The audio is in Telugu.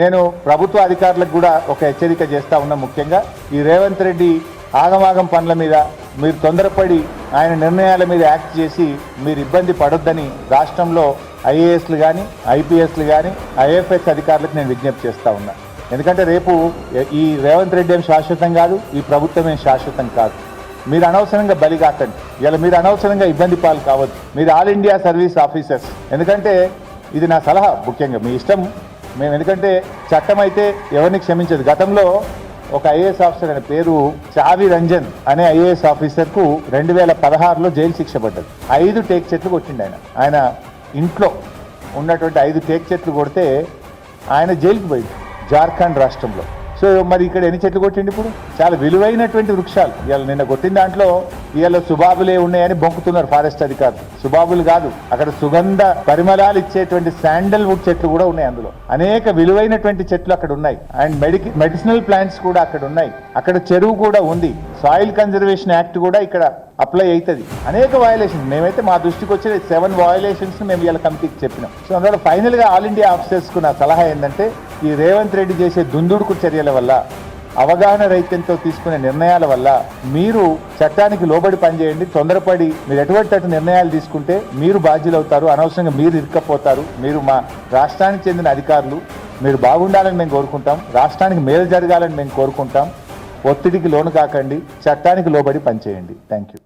నేను ప్రభుత్వ అధికారులకు కూడా ఒక హెచ్చరిక చేస్తా ఉన్నా ముఖ్యంగా. ఈ రేవంత్ రెడ్డి ఆగమాగం పనుల మీద మీరు తొందరపడి ఆయన నిర్ణయాల మీద యాక్ట్ చేసి మీరు ఇబ్బంది పడొద్దని రాష్ట్రంలో ఐఏఎస్లు కానీ ఐపీఎస్లు కానీ ఐఎఫ్ఎస్ అధికారులకు నేను విజ్ఞప్తి చేస్తా ఉన్నా. ఎందుకంటే రేపు ఈ రేవంత్ రెడ్డి ఏం శాశ్వతం కాదు ఈ ప్రభుత్వం ఏం శాశ్వతం కాదు. మీరు అనవసరంగా బలి కాకండి ఇలా మీరు అనవసరంగా ఇబ్బంది పాలు కావద్దు. మీరు ఆల్ ఇండియా సర్వీస్ ఆఫీసర్స్. ఎందుకంటే ఇది నా సలహా ముఖ్యంగా. మీ ఇష్టం మేము ఎందుకంటే చట్టం అయితే ఎవరిని క్షమించదు. గతంలో ఒక ఐఏఎస్ ఆఫీసర్ అనే పేరు చావి రంజన్ అనే ఐఏఎస్ ఆఫీసర్కు రెండు వేల పదహారులో జైలు శిక్ష పడ్డది. ఐదు టేక్ చెట్లు కొట్టిండు ఆయన. ఆయన ఇంట్లో ఉన్నటువంటి ఐదు టేక్ చెట్లు కొడితే ఆయన జైలుకి పోయింది జార్ఖండ్ రాష్ట్రంలో. సో మరి ఇక్కడ ఎన్ని చెట్లు కొట్టిండి ఇప్పుడు? చాలా విలువైనటువంటి వృక్షాలు. ఇవాళ నిన్న కొట్టిన దాంట్లో ఇవాళ సుబాబులే ఉన్నాయని బొంకుతున్నారు ఫారెస్ట్ అధికారులు. సుబాబులు కాదు అక్కడ సుగంధ పరిమళాలు ఇచ్చేటువంటి శాండల్ వుడ్ చెట్లు కూడా ఉన్నాయి అందులో. అనేక విలువైనటువంటి చెట్లు అక్కడ ఉన్నాయి. అండ్ మెడికి మెడిసినల్ ప్లాంట్స్ కూడా అక్కడ ఉన్నాయి. అక్కడ చెరువు కూడా ఉంది. సాయిల్ కన్జర్వేషన్ యాక్ట్ కూడా ఇక్కడ అప్లై అవుతుంది అనేక వయలేషన్స్ మేమైతే మా దృష్టికి వచ్చిన సెవెన్ వయలేషన్స్ మేము ఇలా కమిటీకి చెప్పినాం. సో అందువల్ల ఫైనల్గా ఆల్ ఇండియా ఆఫ్ చేసుకున్న నా సలహా ఏంటంటే ఈ రేవంత్ రెడ్డి చేసే దుందుడుకు చర్యల వల్ల అవగాహన రైత్యంతో తీసుకునే నిర్ణయాల వల్ల మీరు చట్టానికి లోబడి పనిచేయండి తొందరపడి మీరు ఎటువంటి అటు నిర్ణయాలు తీసుకుంటే మీరు బాధ్యులవుతారు అనవసరంగా మీరు ఇరుక్కపోతారు మీరు మా రాష్ట్రానికి చెందిన అధికారులు మీరు బాగుండాలని మేము కోరుకుంటాం రాష్ట్రానికి మేలు జరగాలని మేము కోరుకుంటాం ఒత్తిడికి లోను కాకండి చట్టానికి లోబడి పనిచేయండి. Thank you